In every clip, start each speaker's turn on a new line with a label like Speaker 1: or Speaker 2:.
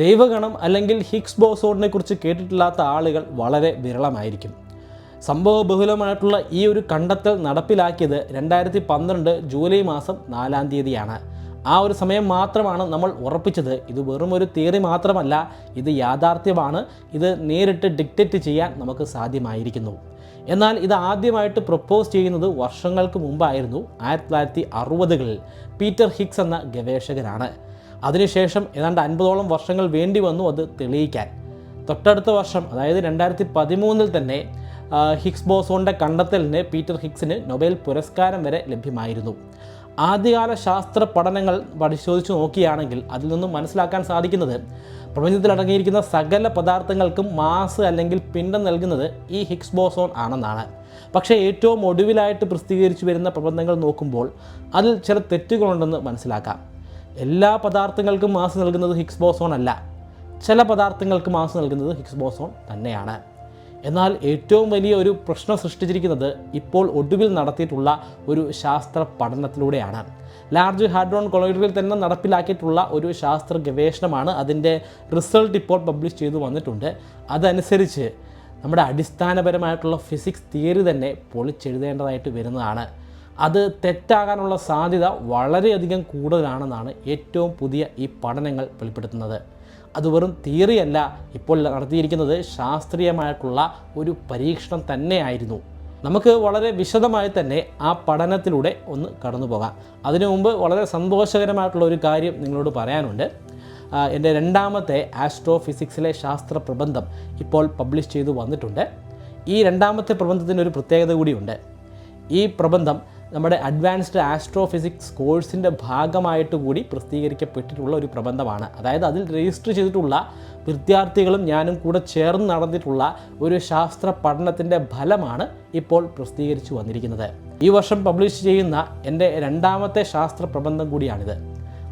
Speaker 1: ദൈവഗണം അല്ലെങ്കിൽ ഹിക്സ് ബോസോണിനെ കുറിച്ച് കേട്ടിട്ടില്ലാത്ത ആളുകൾ വളരെ വിരളമായിരിക്കും. സംഭവ ബഹുലമായിട്ടുള്ള ഈ ഒരു കണ്ടെത്തൽ നടപ്പിലാക്കിയത് രണ്ടായിരത്തി പന്ത്രണ്ട് ജൂലൈ മാസം നാലാം തീയതിയാണ്. ആ ഒരു സമയം മാത്രമാണ് നമ്മൾ ഉറപ്പിച്ചത്. ഇത് വെറും ഒരു തിയറി മാത്രമല്ല ഇത് യാഥാർത്ഥ്യമാണ്. ഇത് നേരിട്ട് ഡിക്റ്റേറ്റ് ചെയ്യാൻ നമുക്ക് സാധ്യമായിരിക്കുന്നു. എന്നാൽ ഇത് ആദ്യമായിട്ട് പ്രപ്പോസ് ചെയ്യുന്നത് വർഷങ്ങൾക്ക് മുമ്പായിരുന്നു ആയിരത്തി തൊള്ളായിരത്തി അറുപതുകളിൽ. പീറ്റർ ഹിക്സ് എന്ന ഗവേഷകനാണ്. അതിനുശേഷം ഏതാണ്ട് അൻപതോളം വർഷങ്ങൾ വേണ്ടി വന്നു അത് തെളിയിക്കാൻ. തൊട്ടടുത്ത വർഷം അതായത് രണ്ടായിരത്തി പതിമൂന്നിൽ തന്നെ ഹിക്സ് ബോസോണിന്റെ കണ്ടെത്തലിന് പീറ്റർ ഹിഗ്സിന് നൊബേൽ പുരസ്കാരം വരെ ലഭ്യമായിരുന്നു. ആദ്യകാല ശാസ്ത്ര പഠനങ്ങൾ പരിശോധിച്ച് നോക്കുകയാണെങ്കിൽ അതിൽ നിന്നും മനസ്സിലാക്കാൻ സാധിക്കുന്നത് പ്രപഞ്ചത്തിൽ അടങ്ങിയിരിക്കുന്ന സകല പദാർത്ഥങ്ങൾക്കും മാസ് അല്ലെങ്കിൽ പിണ്ഡം നൽകുന്നത് ഈ ഹിഗ്സ് ബോസോൺ ആണെന്നാണ്. പക്ഷേ ഏറ്റവും ഒടുവിലായിട്ട് പ്രസിദ്ധീകരിച്ചു വരുന്ന പ്രബന്ധങ്ങൾ നോക്കുമ്പോൾ അതിൽ ചില തെറ്റുകളുണ്ടെന്ന് മനസ്സിലാക്കാം. എല്ലാ പദാർത്ഥങ്ങൾക്കും മാസ് നൽകുന്നത് ഹിഗ്സ് ബോസോൺ അല്ല. ചില പദാർത്ഥങ്ങൾക്ക് മാസ് നൽകുന്നത് ഹിഗ്സ് ബോസോൺ തന്നെയാണ്. എന്നാൽ ഏറ്റവും വലിയ ഒരു പ്രശ്നം സൃഷ്ടിച്ചിരിക്കുന്നത് ഇപ്പോൾ ഒടുവിൽ നടത്തിയിട്ടുള്ള ഒരു ശാസ്ത്ര പഠനത്തിലൂടെയാണ്. ലാർജ് ഹാഡ്രോൺ കൊളോയിഡറിൽ തന്നെ നടപ്പിലാക്കിയിട്ടുള്ള ഒരു ശാസ്ത്ര ഗവേഷണമാണ് അതിന്റെ റിസൾട്ട് ഇപ്പോൾ പബ്ലിഷ് ചെയ്തു വന്നിട്ടുണ്ട്. അതനുസരിച്ച് നമ്മുടെ അടിസ്ഥാനപരമായിട്ടുള്ള ഫിസിക്സ് തിയറി തന്നെ പൊളിച്ചെഴുതേണ്ടതായിട്ട് വരുന്നതാണ്. അത് തെറ്റാകാനുള്ള സാധ്യത വളരെയധികം കൂടുതലാണെന്നാണ് ഏറ്റവും പുതിയ ഈ പഠനങ്ങൾ വെളിപ്പെടുത്തുന്നത്. അത് വെറും തിയറിയല്ല ഇപ്പോൾ നടത്തിയിരിക്കുന്നത് ശാസ്ത്രീയമായിട്ടുള്ള ഒരു പരീക്ഷണം തന്നെയായിരുന്നു. നമുക്ക് വളരെ വിശദമായി തന്നെ ആ പഠനത്തിലൂടെ ഒന്ന് കടന്നു പോകാം. അതിനു മുമ്പ് വളരെ സന്തോഷകരമായിട്ടുള്ള ഒരു കാര്യം നിങ്ങളോട് പറയാനുണ്ട്. എന്റെ രണ്ടാമത്തെ ആസ്ട്രോഫിസിക്സിലെ ശാസ്ത്ര പ്രബന്ധം ഇപ്പോൾ പബ്ലിഷ് ചെയ്തു വന്നിട്ടുണ്ട്. ഈ രണ്ടാമത്തെ പ്രബന്ധത്തിന് ഒരു പ്രത്യേകത കൂടിയുണ്ട്. ഈ പ്രബന്ധം നമ്മുടെ അഡ്വാൻസ്ഡ് ആസ്ട്രോഫിസിക്സ് കോഴ്സിന്റെ ഭാഗമായിട്ട് കൂടി പ്രസിദ്ധീകരിക്കപ്പെട്ടിട്ടുള്ള ഒരു പ്രബന്ധമാണ്. അതായത് അതിൽ രജിസ്റ്റർ ചെയ്തിട്ടുള്ള വിദ്യാർത്ഥികളും ഞാനും കൂടെ ചേർന്ന് നടന്നിട്ടുള്ള ഒരു ശാസ്ത്ര പഠനത്തിന്റെ ഫലമാണ് ഇപ്പോൾ പ്രസിദ്ധീകരിച്ചു വന്നിരിക്കുന്നത്. ഈ വർഷം പബ്ലിഷ് ചെയ്യുന്ന എന്റെ രണ്ടാമത്തെ ശാസ്ത്ര പ്രബന്ധം കൂടിയാണിത്.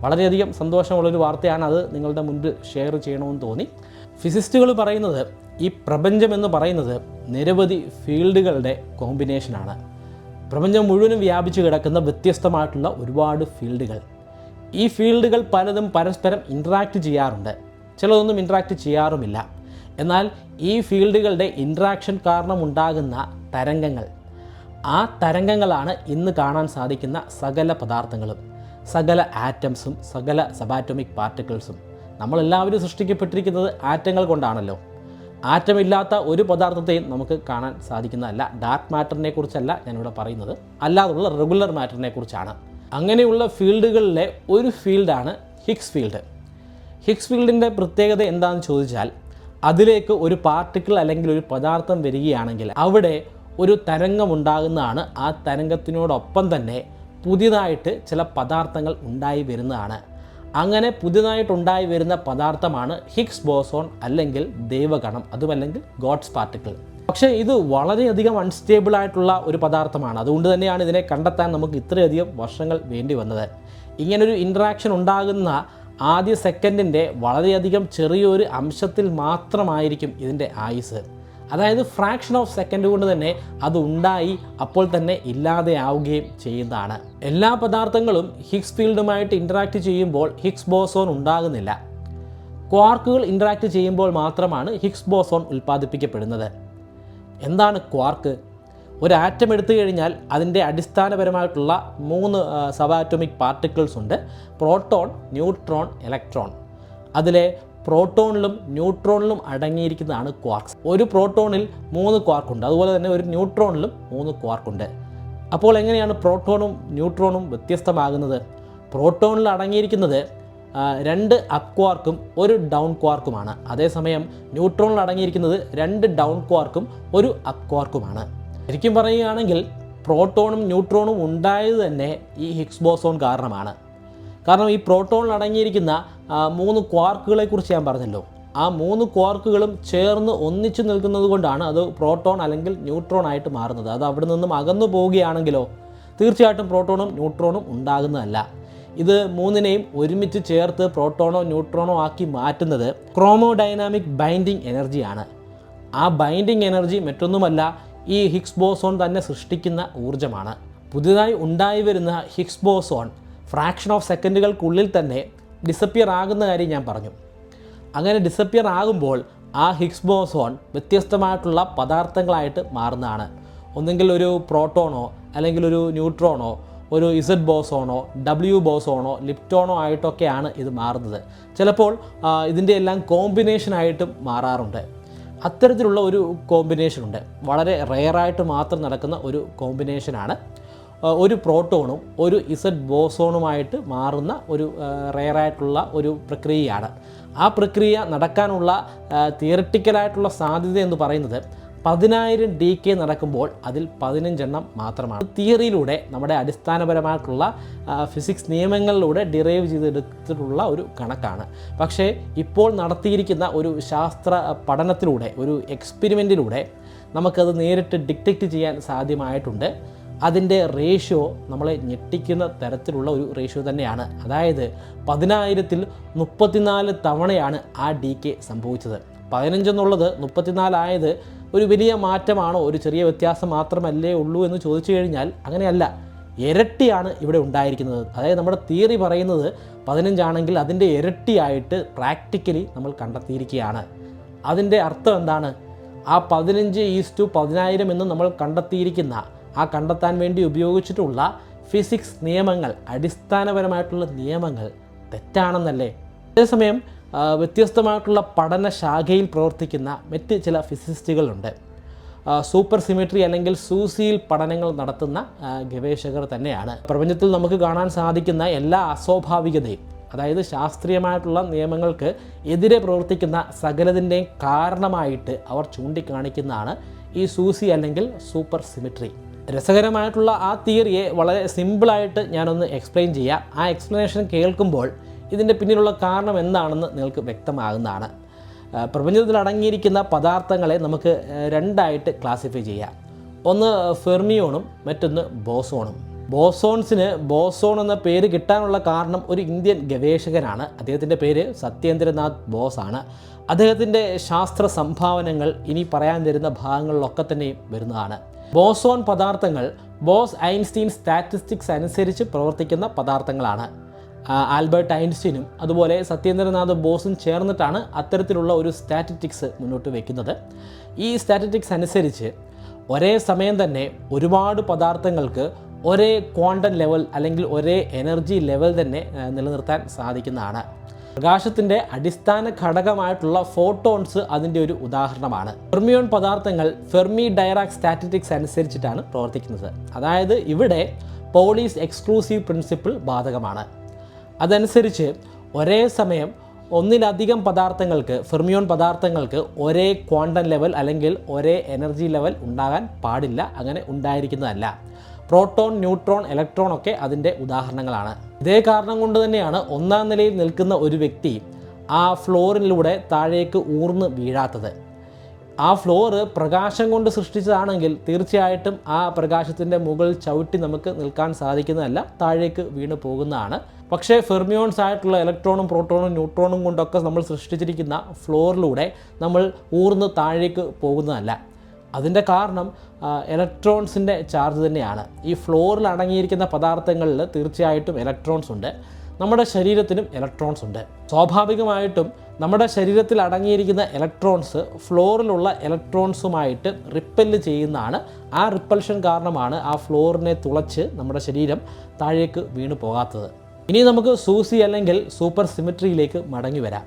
Speaker 1: വളരെയധികം സന്തോഷമുള്ളൊരു വാർത്തയാണ് അത്. നിങ്ങളുടെ മുൻപിൽ ഷെയർ ചെയ്യണമെന്ന് തോന്നി. ഫിസിസ്റ്റുകൾ പറയുന്നത് ഈ പ്രപഞ്ചം എന്ന് പറയുന്നത് നിരവധി ഫീൽഡുകളുടെ കോമ്പിനേഷനാണ് പ്രപഞ്ചം മുഴുവനും വ്യാപിച്ചു കിടക്കുന്ന വ്യത്യസ്തമായിട്ടുള്ള ഒരുപാട് ഫീൽഡുകൾ. ഈ ഫീൽഡുകൾ പലതും പരസ്പരം ഇൻട്രാക്ട് ചെയ്യാറുണ്ട്. ചിലതൊന്നും ഇൻട്രാക്ട് ചെയ്യാറുമില്ല. എന്നാൽ ഈ ഫീൽഡുകളുടെ ഇൻട്രാക്ഷൻ കാരണം ഉണ്ടാകുന്ന തരംഗങ്ങൾ. ആ തരംഗങ്ങളാണ് ഇന്ന് കാണാൻ സാധിക്കുന്ന സകല പദാർത്ഥങ്ങളും സകല ആറ്റംസും സകല സബാറ്റോമിക് പാർട്ടിക്കിൾസും നമ്മളെല്ലാവരും സൃഷ്ടിക്കപ്പെട്ടിരിക്കുന്നത് ആറ്റങ്ങൾ കൊണ്ടാണല്ലോ. ആറ്റം ഇല്ലാത്ത ഒരു പദാർത്ഥത്തെയും നമുക്ക് കാണാൻ സാധിക്കുന്നതല്ല. ഡാർക്ക് മാറ്ററിനെ കുറിച്ചല്ല ഞാനിവിടെ പറയുന്നത്. അല്ലാതുള്ള റെഗുലർ മാറ്ററിനെ കുറിച്ചാണ്. അങ്ങനെയുള്ള ഫീൽഡുകളിലെ ഒരു ഫീൽഡാണ് ഹിക്സ് ഫീൽഡ് ഹിക്സ് ഫീൽഡിന്റെ പ്രത്യേകത എന്താണെന്ന് ചോദിച്ചാൽ അതിലേക്ക് ഒരു പാർട്ടിക്കിൾ അല്ലെങ്കിൽ ഒരു പദാർത്ഥം വരികയാണെങ്കിൽ അവിടെ ഒരു തരംഗം ഉണ്ടാകുന്നതാണ്. ആ തരംഗത്തിനോടൊപ്പം തന്നെ പുതിയതായിട്ട് ചില പദാർത്ഥങ്ങൾ ഉണ്ടായി വരുന്നതാണ്. അങ്ങനെ പുതിയതായിട്ടുണ്ടായി വരുന്ന പദാർത്ഥമാണ് ഹിഗ്സ് ബോസോൺ അല്ലെങ്കിൽ ദൈവഗണം അതുമല്ലെങ്കിൽ ഗോഡ്സ് പാർട്ടിക്കിൾ. പക്ഷേ ഇത് വളരെയധികം അൺസ്റ്റേബിൾ ആയിട്ടുള്ള ഒരു പദാർത്ഥമാണ്. അതുകൊണ്ട് തന്നെയാണ് ഇതിനെ കണ്ടെത്താൻ നമുക്ക് ഇത്രയധികം വർഷങ്ങൾ വേണ്ടി വന്നത്. ഇങ്ങനൊരു ഇൻട്രാക്ഷൻ ഉണ്ടാകുന്ന ആദ്യ സെക്കൻഡിന്റെ വളരെയധികം ചെറിയൊരു അംശത്തിൽ മാത്രമായിരിക്കും ഇതിന്റെ ആയുസ്. അതായത് ഫ്രാക്ഷൻ ഓഫ് സെക്കൻഡ് കൊണ്ട് തന്നെ അത് ഉണ്ടായി അപ്പോൾ തന്നെ ഇല്ലാതെയാവുകയും ചെയ്യുന്നതാണ്. എല്ലാ പദാർത്ഥങ്ങളും ഹിഗ്സ് ഫീൽഡുമായിട്ട് ഇന്ററാക്ട് ചെയ്യുമ്പോൾ ഹിഗ്സ് ബോസോൺ ഉണ്ടാകുന്നില്ല. ക്വാർക്കുകൾ ഇന്ററാക്ട് ചെയ്യുമ്പോൾ മാത്രമാണ് ഹിഗ്സ് ബോസോൺ ഉൽപ്പാദിപ്പിക്കപ്പെടുന്നത്. എന്താണ് ക്വാർക്ക് ഒരു ആറ്റം എടുത്തു കഴിഞ്ഞാൽ അതിന്റെ അടിസ്ഥാനപരമായിട്ടുള്ള മൂന്ന് സബാറ്റോമിക് പാർട്ടിക്കിൾസ് ഉണ്ട്. പ്രോട്ടോൺ ന്യൂട്രോൺ ഇലക്ട്രോൺ അതിലെ പ്രോട്ടോണിലും ന്യൂട്രോണിലും അടങ്ങിയിരിക്കുന്നതാണ് ക്വാർക്സ് ഒരു പ്രോട്ടോണിൽ മൂന്ന് ക്വാർക്കുണ്ട് അതുപോലെ തന്നെ ഒരു ന്യൂട്രോണിലും മൂന്ന് ക്വാർക്കുണ്ട് അപ്പോൾ എങ്ങനെയാണ് പ്രോട്ടോണും ന്യൂട്രോണും വ്യത്യസ്തമാകുന്നത്? പ്രോട്ടോണിൽ അടങ്ങിയിരിക്കുന്നത് രണ്ട് അപ് ക്വാർക്കും ഒരു ഡൗൺ ക്വാർക്കുമാണ് അതേസമയം ന്യൂട്രോണിൽ അടങ്ങിയിരിക്കുന്നത് രണ്ട് ഡൗൺ ക്വാർക്കും ഒരു അപ് ക്വാർക്കുമാണ് ശരിക്കും പറയുകയാണെങ്കിൽ പ്രോട്ടോണും ന്യൂട്രോണും ഉണ്ടായത് തന്നെ ഈ ഹിഗ്സ് ബോസോൺ കാരണമാണ്. കാരണം ഈ പ്രോട്ടോണിൽ അടങ്ങിയിരിക്കുന്ന മൂന്ന് ക്വാർക്കുകളെ കുറിച്ച് ഞാൻ പറഞ്ഞല്ലോ. ആ മൂന്ന് ക്വാർക്കുകളും ചേർന്ന് ഒന്നിച്ചു നിൽക്കുന്നത് കൊണ്ടാണ് അത് പ്രോട്ടോൺ അല്ലെങ്കിൽ ന്യൂട്രോൺ ആയിട്ട് മാറുന്നത്. അത് അവിടെ നിന്നും അകന്നു പോവുകയാണെങ്കിലോ തീർച്ചയായിട്ടും പ്രോട്ടോണും ന്യൂട്രോണും ഉണ്ടാകുന്നതല്ല. ഇത് മൂന്നിനെയും ഒരുമിച്ച് ചേർത്ത് പ്രോട്ടോണോ ന്യൂട്രോണോ ആക്കി മാറ്റുന്നത് ക്രോമോഡൈനാമിക് ബൈൻഡിങ് എനർജിയാണ്. ആ ബൈൻഡിങ് എനർജി മറ്റൊന്നുമല്ല ഈ ഹിഗ്സ് ബോസോൺ തന്നെ സൃഷ്ടിക്കുന്ന ഊർജമാണ്. പുതിയതായി ഉണ്ടായി വരുന്ന ഹിഗ്സ് ബോസോൺ ഫ്രാക്ഷൻ ഓഫ് സെക്കൻഡുകൾക്കുള്ളിൽ തന്നെ ഡിസപ്പിയർ ആകുന്ന കാര്യം ഞാൻ പറഞ്ഞു. അങ്ങനെ ഡിസപ്പിയർ ആകുമ്പോൾ ആ ഹിഗ്സ് ബോസോൺ വ്യത്യസ്തമായിട്ടുള്ള പദാർത്ഥങ്ങളായിട്ട് മാറുന്നതാണ്. ഒന്നെങ്കിൽ ഒരു പ്രോട്ടോണോ അല്ലെങ്കിൽ ഒരു ന്യൂട്രോണോ ഒരു ഇസഡ് ബോസോണോ ഡബ്ല്യു ബോസോണോ ലിപ്റ്റോണോ ആയിട്ടൊക്കെയാണ് ഇത് മാറുന്നത്. ചിലപ്പോൾ ഇതിന്റെ എല്ലാം കോമ്പിനേഷനായിട്ടും മാറാറുണ്ട്. അത്തരത്തിലുള്ള ഒരു കോമ്പിനേഷനുണ്ട് വളരെ റെയറായിട്ട് മാത്രം നടക്കുന്ന ഒരു കോമ്പിനേഷനാണ് ഒരു പ്രോട്ടോണും ഒരു ഇസഡ് ബോസോണുമായിട്ട് മാറുന്ന ഒരു റെയറായിട്ടുള്ള ഒരു പ്രക്രിയയാണ്. ആ പ്രക്രിയ നടക്കാനുള്ള തിയററ്റിക്കലായിട്ടുള്ള സാധ്യത എന്ന് പറയുന്നത് പതിനായിരം ഡി കെ നടക്കുമ്പോൾ അതിൽ പതിനഞ്ചെണ്ണം മാത്രമാണ്. തിയറിയിലൂടെ നമ്മുടെ അടിസ്ഥാനപരമായിട്ടുള്ള ഫിസിക്സ് നിയമങ്ങളിലൂടെ ഡിറൈവ് ചെയ്തെടുത്തിട്ടുള്ള ഒരു കണക്കാണ്. പക്ഷേ ഇപ്പോൾ നടത്തിയിരിക്കുന്ന ഒരു ശാസ്ത്ര പഠനത്തിലൂടെ ഒരു എക്സ്പെരിമെന്റിലൂടെ നമുക്കത് നേരിട്ട് ഡിറ്റക്റ്റ് ചെയ്യാൻ സാധ്യമായിട്ടുണ്ട്. അതിന്റെ റേഷ്യോ നമ്മളെ ഞെട്ടിക്കുന്ന തരത്തിലുള്ള ഒരു റേഷ്യോ തന്നെയാണ്. അതായത് പതിനായിരത്തിൽ മുപ്പത്തിനാല് തവണയാണ് ആ ഡി കെ സംഭവിച്ചത്. പതിനഞ്ചെന്നുള്ളത് മുപ്പത്തിനാലായത് ഒരു വലിയ മാറ്റമാണോ ഒരു ചെറിയ വ്യത്യാസം മാത്രമല്ലേ ഉള്ളൂ എന്ന് ചോദിച്ചു കഴിഞ്ഞാൽ അങ്ങനെയല്ല. ഇരട്ടിയാണ് ഇവിടെ ഉണ്ടായിരിക്കുന്നത്. അതായത് നമ്മുടെ തിയറി പറയുന്നത് പതിനഞ്ചാണെങ്കിൽ അതിന്റെ ഇരട്ടിയായിട്ട് പ്രാക്ടിക്കലി നമ്മൾ കണ്ടെത്തിയിരിക്കുകയാണ്. അതിന്റെ അർത്ഥം എന്താണ്? ആ പതിനഞ്ച് ഈസ് ടു പതിനായിരം എന്ന് നമ്മൾ കണ്ടെത്തിയിരിക്കുന്ന ആ കണ്ടെത്താൻ വേണ്ടി ഉപയോഗിച്ചിട്ടുള്ള ഫിസിക്സ് നിയമങ്ങൾ അടിസ്ഥാനപരമായിട്ടുള്ള നിയമങ്ങൾ തെറ്റാണെന്നല്ലേ? അതേസമയം വ്യത്യസ്തമായിട്ടുള്ള പഠന ശാഖയിൽ പ്രവർത്തിക്കുന്ന മറ്റ് ചില ഫിസിസിസ്റ്റുകളുണ്ട് സൂപ്പർ സിമെട്രി അല്ലെങ്കിൽ സൂസിയിൽ പഠനങ്ങൾ നടത്തുന്ന ഗവേഷകർ തന്നെയാണ്. പ്രപഞ്ചത്തിൽ നമുക്ക് കാണാൻ സാധിക്കുന്ന എല്ലാ അസ്വാഭാവികതയും അതായത് ശാസ്ത്രീയമായിട്ടുള്ള നിയമങ്ങൾക്ക് എതിരെ പ്രവർത്തിക്കുന്ന സകലതിന്റെയും കാരണമായിട്ട് അവർ ചൂണ്ടിക്കാണിക്കുന്നതാണ് ഈ സൂസി അല്ലെങ്കിൽ സൂപ്പർ സിമെട്രി. രസകരമായിട്ടുള്ള ആ തിയറിയെ വളരെ സിമ്പിളായിട്ട് ഞാനൊന്ന് എക്സ്പ്ലെയിൻ ചെയ്യാം. ആ എക്സ്പ്ലനേഷൻ കേൾക്കുമ്പോൾ ഇതിന്റെ പിന്നിലുള്ള കാരണം എന്താണെന്ന് നിങ്ങൾക്ക് വ്യക്തമാകുന്നതാണ്. പ്രപഞ്ചത്തിൽ അടങ്ങിയിരിക്കുന്ന പദാർത്ഥങ്ങളെ നമുക്ക് രണ്ടായിട്ട് ക്ലാസിഫൈ ചെയ്യാം. ഒന്ന് ഫെർമിയോണും മറ്റൊന്ന് ബോസോണും. ബോസോൺസിന് ബോസോൺ എന്ന പേര് കിട്ടാനുള്ള കാരണം ഒരു ഇന്ത്യൻ ഗവേഷകനാണ്. അദ്ദേഹത്തിന്റെ പേര് സത്യേന്ദ്രനാഥ് ബോസ് ആണ്. അദ്ദേഹത്തിന്റെ ശാസ്ത്ര സംഭാവനകൾ ഇനി പറയാൻ തരുന്ന ഭാഗങ്ങളിലൊക്കെ തന്നെയും വരുന്നതാണ്. ബോസോൺ പദാർത്ഥങ്ങൾ ബോസ് ഐൻസ്റ്റീൻ സ്റ്റാറ്റിസ്റ്റിക്സ് അനുസരിച്ച് പ്രവർത്തിക്കുന്ന പദാർത്ഥങ്ങളാണ്. ആൽബർട്ട് ഐൻസ്റ്റീനും അതുപോലെ സത്യേന്ദ്രനാഥ് ബോസും ചേർന്നിട്ടാണ് അത്തരത്തിലുള്ള ഒരു സ്റ്റാറ്റിസ്റ്റിക്സ് മുന്നോട്ട് വയ്ക്കുന്നത് ഈ സ്റ്റാറ്റിസ്റ്റിക്സ് അനുസരിച്ച് ഒരേ സമയം തന്നെ ഒരുപാട് പദാർത്ഥങ്ങൾക്ക് ഒരേ ക്വാണ്ടം ലെവൽ അല്ലെങ്കിൽ ഒരേ എനർജി ലെവൽ തന്നെ നിലനിർത്താൻ സാധിക്കുന്നതാണ്. പ്രകാശത്തിന്റെ അടിസ്ഥാന ഘടകമായിട്ടുള്ള ഫോട്ടോൺസ് അതിന്റെ ഒരു ഉദാഹരണമാണ്. ഫെർമിയോൺ പദാർത്ഥങ്ങൾ ഫെർമി ഡയറാക് സ്റ്റാറ്റിറ്റിക്സ് അനുസരിച്ചിട്ടാണ് പ്രവർത്തിക്കുന്നത്. അതായത് ഇവിടെ പോളീസ് എക്സ്ക്ലൂസീവ് പ്രിൻസിപ്പിൾ ബാധകമാണ്. അതനുസരിച്ച് ഒരേ സമയം ഒന്നിലധികം പദാർത്ഥങ്ങൾക്ക് ഫെർമിയോൺ പദാർത്ഥങ്ങൾക്ക് ഒരേ ക്വാണ്ടം ലെവൽ അല്ലെങ്കിൽ ഒരേ എനർജി ലെവൽ ഉണ്ടാകാൻ പാടില്ല അങ്ങനെ ഉണ്ടായിരിക്കുന്നതല്ല. പ്രോട്ടോൺ ന്യൂട്രോൺ ഇലക്ട്രോൺ ഒക്കെ അതിന്റെ ഉദാഹരണങ്ങളാണ്. ഇതേ കാരണം കൊണ്ട് തന്നെയാണ് ഒന്നാം നിലയിൽ നിൽക്കുന്ന ഒരു വ്യക്തി ആ ഫ്ലോറിലൂടെ താഴേക്ക് ഊർന്ന് വീഴാത്തത്. ആ ഫ്ലോറ് പ്രകാശം കൊണ്ട് സൃഷ്ടിച്ചതാണെങ്കിൽ തീർച്ചയായിട്ടും ആ പ്രകാശത്തിന്റെ മുകളിൽ ചവിട്ടി നമുക്ക് നിൽക്കാൻ സാധിക്കുന്നതല്ല താഴേക്ക് വീണ് പോകുന്നതാണ്. പക്ഷേ ഫെർമിയോൺസ് ആയിട്ടുള്ള ഇലക്ട്രോണും പ്രോട്ടോണും ന്യൂട്രോണും കൊണ്ടൊക്കെ നമ്മൾ സൃഷ്ടിച്ചിരിക്കുന്ന ഫ്ലോറിലൂടെ നമ്മൾ ഊർന്ന് താഴേക്ക് പോകുന്നതല്ല. അതിന്റെ കാരണം ഇലക്ട്രോൺസിന്റെ ചാർജ് തന്നെയാണ്. ഈ ഫ്ലോറിൽ അടങ്ങിയിരിക്കുന്ന പദാർത്ഥങ്ങളിൽ തീർച്ചയായിട്ടും ഇലക്ട്രോൺസ് ഉണ്ട്. നമ്മുടെ ശരീരത്തിനും ഇലക്ട്രോൺസ് ഉണ്ട്. സ്വാഭാവികമായിട്ടും നമ്മുടെ ശരീരത്തിൽ അടങ്ങിയിരിക്കുന്ന ഇലക്ട്രോൺസ് ഫ്ലോറിലുള്ള ഇലക്ട്രോൺസുമായിട്ട് റിപ്പൽ ചെയ്യുന്നതാണ്. ആ റിപ്പൽഷൻ കാരണമാണ് ആ ഫ്ലോറിനെ തുളച്ച് നമ്മുടെ ശരീരം താഴേക്ക് വീണു പോകാത്തത്. ഇനി നമുക്ക് സൂസി അല്ലെങ്കിൽ സൂപ്പർ സിമെട്രിയിലേക്ക് മടങ്ങി വരാം.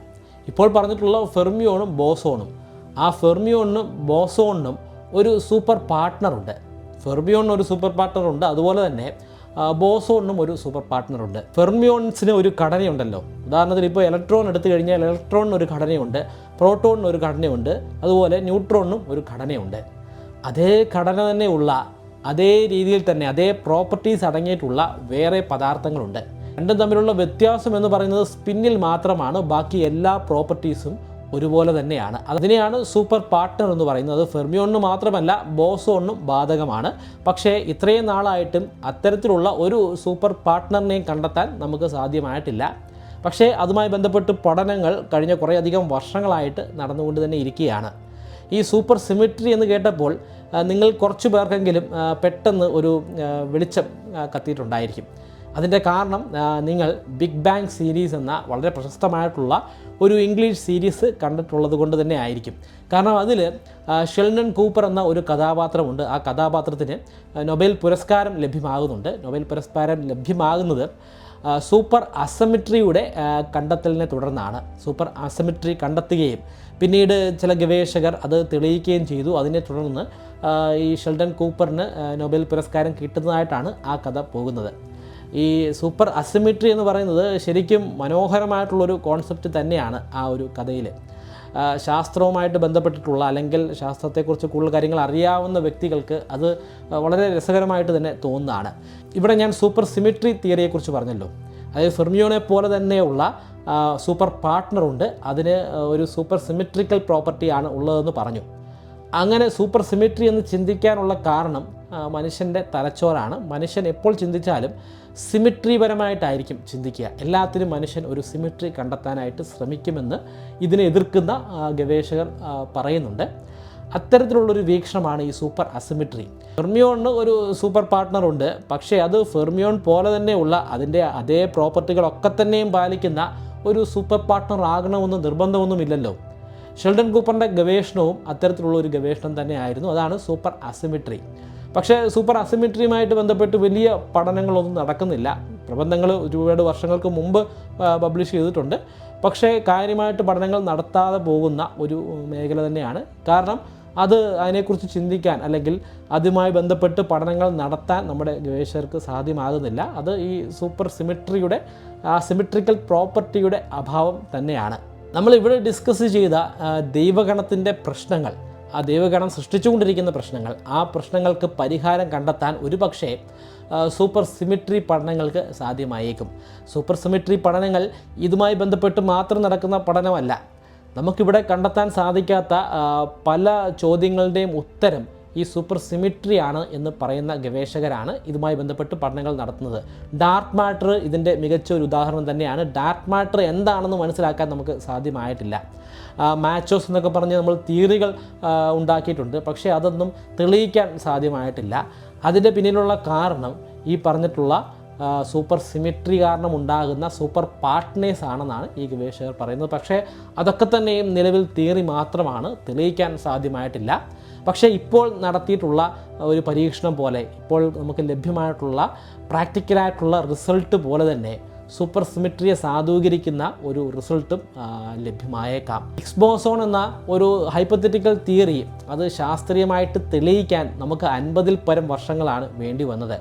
Speaker 1: ഇപ്പോൾ പറഞ്ഞിട്ടുള്ള ഫെർമിയോണും ബോസോണും. ആ ഫെർമിയോണിനും ബോസോണിനും ഒരു സൂപ്പർ പാർട്ട്ണറുണ്ട്. ഫെർമിയോണിന് ഒരു സൂപ്പർ പാർട്ട്ണറുണ്ട്. അതുപോലെ തന്നെ ബോസോണിനും ഒരു സൂപ്പർ പാർട്ട്ണറുണ്ട്. ഫെർമിയോൺസിന് ഒരു ഘടനയുണ്ടല്ലോ. ഉദാഹരണത്തിന് ഇപ്പോൾ ഇലക്ട്രോൺ എടുത്തു കഴിഞ്ഞാൽ ഇലക്ട്രോണിന് ഒരു ഘടനയുണ്ട് പ്രോട്ടോണിന് ഒരു ഘടനയുണ്ട് അതുപോലെ ന്യൂട്രോണിനും ഒരു ഘടനയുണ്ട്. അതേ ഘടന തന്നെയുള്ള അതേ രീതിയിൽ തന്നെ അതേ പ്രോപ്പർട്ടീസ് അടങ്ങിയിട്ടുള്ള വേറെ പദാർത്ഥങ്ങളുണ്ട്. രണ്ടും തമ്മിലുള്ള വ്യത്യാസം എന്ന് പറയുന്നത് സ്പിന്നിൽ മാത്രമാണ്. ബാക്കി എല്ലാ പ്രോപ്പർട്ടീസും ഒരുപോലെ തന്നെയാണ്. അതിനെയാണ് സൂപ്പർ പാർട്ട്ണർ എന്ന് പറയുന്നത്. ഫെർമിയോണിന് മാത്രമല്ല ബോസോണിനും ബാധകമാണ്. പക്ഷേ ഇത്രയും നാളായിട്ടും അത്തരത്തിലുള്ള ഒരു സൂപ്പർ പാർട്ട്ണറിനെയും കണ്ടെത്താൻ നമുക്ക് സാധ്യമായിട്ടില്ല. പക്ഷേ അതുമായി ബന്ധപ്പെട്ട് പഠനങ്ങൾ കഴിഞ്ഞ കുറേയധികം വർഷങ്ങളായിട്ട് നടന്നുകൊണ്ട് തന്നെ ഇരിക്കുകയാണ്. ഈ സൂപ്പർ സിമിട്രി എന്ന് കേട്ടപ്പോൾ നിങ്ങൾ കുറച്ച് പേർക്കെങ്കിലും പെട്ടെന്ന് ഒരു വെളിച്ചം കത്തിയിട്ടുണ്ടായിരിക്കും. അതിന്റെ കാരണം നിങ്ങൾ ബിഗ് ബാങ് സീരീസ് എന്ന വളരെ പ്രശസ്തമായിട്ടുള്ള ഒരു ഇംഗ്ലീഷ് സീരീസ് കണ്ടിട്ടുള്ളത് കൊണ്ട് തന്നെ ആയിരിക്കും. കാരണം അതിൽ ഷെൽഡൻ കൂപ്പർ എന്ന ഒരു കഥാപാത്രമുണ്ട്. ആ കഥാപാത്രത്തിന് നൊബേൽ പുരസ്കാരം ലഭ്യമാകുന്നുണ്ട്. നൊബേൽ പുരസ്കാരം ലഭ്യമാകുന്നത് സൂപ്പർ അസമിട്രിയുടെ കണ്ടെത്തലിനെ തുടർന്നാണ്. സൂപ്പർ അസമിട്രി കണ്ടെത്തുകയും പിന്നീട് ചില ഗവേഷകർ അത് തെളിയിക്കുകയും ചെയ്തു. അതിനെ തുടർന്ന് ഈ ഷെൽഡൻ കൂപ്പറിന് നൊബേൽ പുരസ്കാരം കിട്ടുന്നതായിട്ടാണ് ആ കഥ പോകുന്നത്. ഈ സൂപ്പർ അസിമിട്രി എന്ന് പറയുന്നത് ശരിക്കും മനോഹരമായിട്ടുള്ളൊരു കോൺസെപ്റ്റ് തന്നെയാണ് ആ ഒരു കഥയിൽ ശാസ്ത്രവുമായിട്ട് ബന്ധപ്പെട്ടിട്ടുള്ള അല്ലെങ്കിൽ ശാസ്ത്രത്തെക്കുറിച്ച് കൂടുതൽ കാര്യങ്ങൾ അറിയാവുന്ന വ്യക്തികൾക്ക് അത് വളരെ രസകരമായിട്ട് തന്നെ തോന്നുന്നതാണ്. ഇവിടെ ഞാൻ സൂപ്പർ സിമിട്രി തിയറിയെക്കുറിച്ച് പറഞ്ഞല്ലോ. അതായത് ഫെർമിയോനെ പോലെ തന്നെയുള്ള സൂപ്പർ പാർട്ട്ണറുണ്ട്. അതിന് ഒരു സൂപ്പർ സിമിട്രിക്കൽ പ്രോപ്പർട്ടിയാണ് ഉള്ളതെന്ന് പറഞ്ഞു. അങ്ങനെ സൂപ്പർ സിമിട്രി എന്ന് ചിന്തിക്കാനുള്ള കാരണം മനുഷ്യന്റെ തലച്ചോറാണ്. മനുഷ്യൻ എപ്പോൾ ചിന്തിച്ചാലും സിമിട്രി പരമായിട്ടായിരിക്കും ചിന്തിക്കുക. എല്ലാത്തിനും മനുഷ്യൻ ഒരു സിമിട്രി കണ്ടെത്താനായിട്ട് ശ്രമിക്കുമെന്ന് ഇതിനെ എതിർക്കുന്ന ഗവേഷകർ പറയുന്നുണ്ട്. അത്തരത്തിലുള്ളൊരു വീക്ഷണമാണ് ഈ സൂപ്പർ അസിമിട്രി. ഫെർമിയോണിന് ഒരു സൂപ്പർ പാർട്ട്ണർ ഉണ്ട്. പക്ഷേ അത് ഫെർമിയോൺ പോലെ തന്നെയുള്ള അതിന്റെ അതേ പ്രോപ്പർട്ടികളൊക്കെ തന്നെയും പാലിക്കുന്ന ഒരു സൂപ്പർ പാർട്ട്ണർ ആകണമെന്ന് നിർബന്ധമൊന്നുമില്ലല്ലോ. ഷെൽഡൻ കൂപ്പറിന്റെ ഗവേഷണവും അത്തരത്തിലുള്ള ഒരു ഗവേഷണം തന്നെയായിരുന്നു അതാണ് സൂപ്പർ അസിമിട്രി. പക്ഷേ സൂപ്പർ അസിമിട്രിയുമായിട്ട് ബന്ധപ്പെട്ട് വലിയ പഠനങ്ങളൊന്നും നടക്കുന്നില്ല. പ്രബന്ധങ്ങൾ ഒരുപാട് വർഷങ്ങൾക്ക് മുമ്പ് പബ്ലിഷ് ചെയ്തിട്ടുണ്ട്. പക്ഷേ കാര്യമായിട്ട് പഠനങ്ങൾ നടത്താതെ പോകുന്ന ഒരു മേഖല തന്നെയാണ്. കാരണം അത് അതിനെക്കുറിച്ച് ചിന്തിക്കാൻ അല്ലെങ്കിൽ അതുമായി ബന്ധപ്പെട്ട് പഠനങ്ങൾ നടത്താൻ നമ്മുടെ ഗവേഷകർക്ക് സാധ്യമാകുന്നില്ല. അത് ഈ സൂപ്പർ സിമിട്രിയുടെ ആ സിമിട്രിക്കൽ പ്രോപ്പർട്ടിയുടെ അഭാവം തന്നെയാണ്. നമ്മൾ ഇവിടെ ഡിസ്കസ് ചെയ്ത ദൈവഗണത്തിന്റെ പ്രശ്നങ്ങൾ ആ ദൈവഗണം സൃഷ്ടിച്ചുകൊണ്ടിരിക്കുന്ന പ്രശ്നങ്ങൾ ആ പ്രശ്നങ്ങൾക്ക് പരിഹാരം കണ്ടെത്താൻ ഒരുപക്ഷേ പക്ഷേ സൂപ്പർ സിമിട്രി പഠനങ്ങൾക്ക് സാധ്യമായേക്കും. സൂപ്പർ സിമിട്രി പഠനങ്ങൾ ഇതുമായി ബന്ധപ്പെട്ട് മാത്രം നടക്കുന്ന പഠനമല്ല. നമുക്കിവിടെ കണ്ടെത്താൻ സാധിക്കാത്ത പല ചോദ്യങ്ങളുടെയും ഉത്തരം ഈ സൂപ്പർ സിമിട്രി ആണ് എന്ന് പറയുന്ന ഗവേഷകരാണ് ഇതുമായി ബന്ധപ്പെട്ട് പഠനങ്ങൾ നടത്തുന്നത്. ഡാർക്ക് മാറ്റർ ഇതിന്റെ മികച്ച ഒരു ഉദാഹരണം തന്നെയാണ്. ഡാർക്ക് മാറ്റർ എന്താണെന്ന് മനസ്സിലാക്കാൻ നമുക്ക് സാധ്യമായിട്ടില്ല. മാച്ചോസ് എന്നൊക്കെ പറഞ്ഞ് നമ്മൾ തിയറികൾ ഉണ്ടാക്കിയിട്ടുണ്ട്. പക്ഷേ അതൊന്നും തെളിയിക്കാൻ സാധ്യമായിട്ടില്ല. അതിന്റെ പിന്നിലുള്ള കാരണം ഈ പറഞ്ഞിട്ടുള്ള സൂപ്പർ സിമിട്രി കാരണം ഉണ്ടാകുന്ന സൂപ്പർ പാർട്ട്നേഴ്സ് ആണെന്നാണ് ഈ ഗവേഷകർ പറയുന്നത്. പക്ഷേ അതൊക്കെ തന്നെയും നിലവിൽ തിയറി മാത്രമാണ്. തെളിയിക്കാൻ സാധ്യമായിട്ടില്ല. പക്ഷേ ഇപ്പോൾ നടത്തിയിട്ടുള്ള ഒരു പരീക്ഷണം പോലെ ഇപ്പോൾ നമുക്ക് ലഭ്യമായിട്ടുള്ള പ്രാക്ടിക്കലായിട്ടുള്ള റിസൾട്ട് പോലെ തന്നെ സൂപ്പർ സിമിട്രിയെ സാധൂകരിക്കുന്ന ഒരു റിസൾട്ടും ലഭ്യമായേക്കാം. എക്സ്ബോസോൺ എന്ന ഒരു ഹൈപ്പത്തറ്റിക്കൽ തിയറി അത് ശാസ്ത്രീയമായിട്ട് തെളിയിക്കാൻ നമുക്ക് അൻപതിൽ പരം വർഷങ്ങളാണ് വേണ്ടി വന്നത്.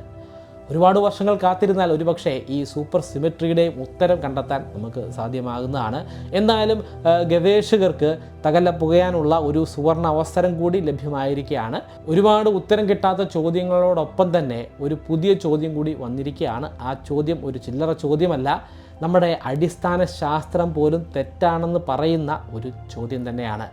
Speaker 1: ഒരുപാട് വർഷങ്ങൾ കാത്തിരുന്നാൽ ഒരുപക്ഷെ ഈ സൂപ്പർ സിമെട്രിയുടെയും ഉത്തരം കണ്ടെത്താൻ നമുക്ക് സാധ്യമാകുന്നതാണ്. എന്തായാലും ഗവേഷകർക്ക് തകല പുകയാനുള്ള ഒരു സുവർണ അവസരം കൂടി ലഭ്യമായിരിക്കുകയാണ്. ഒരുപാട് ഉത്തരം കിട്ടാത്ത ചോദ്യങ്ങളോടൊപ്പം തന്നെ ഒരു പുതിയ ചോദ്യം കൂടി വന്നിരിക്കുകയാണ്. ആ ചോദ്യം ഒരു ചില്ലറ ചോദ്യമല്ല. നമ്മുടെ അടിസ്ഥാന ശാസ്ത്രം പോലും തെറ്റാണെന്ന് പറയുന്ന ഒരു ചോദ്യം തന്നെയാണ്.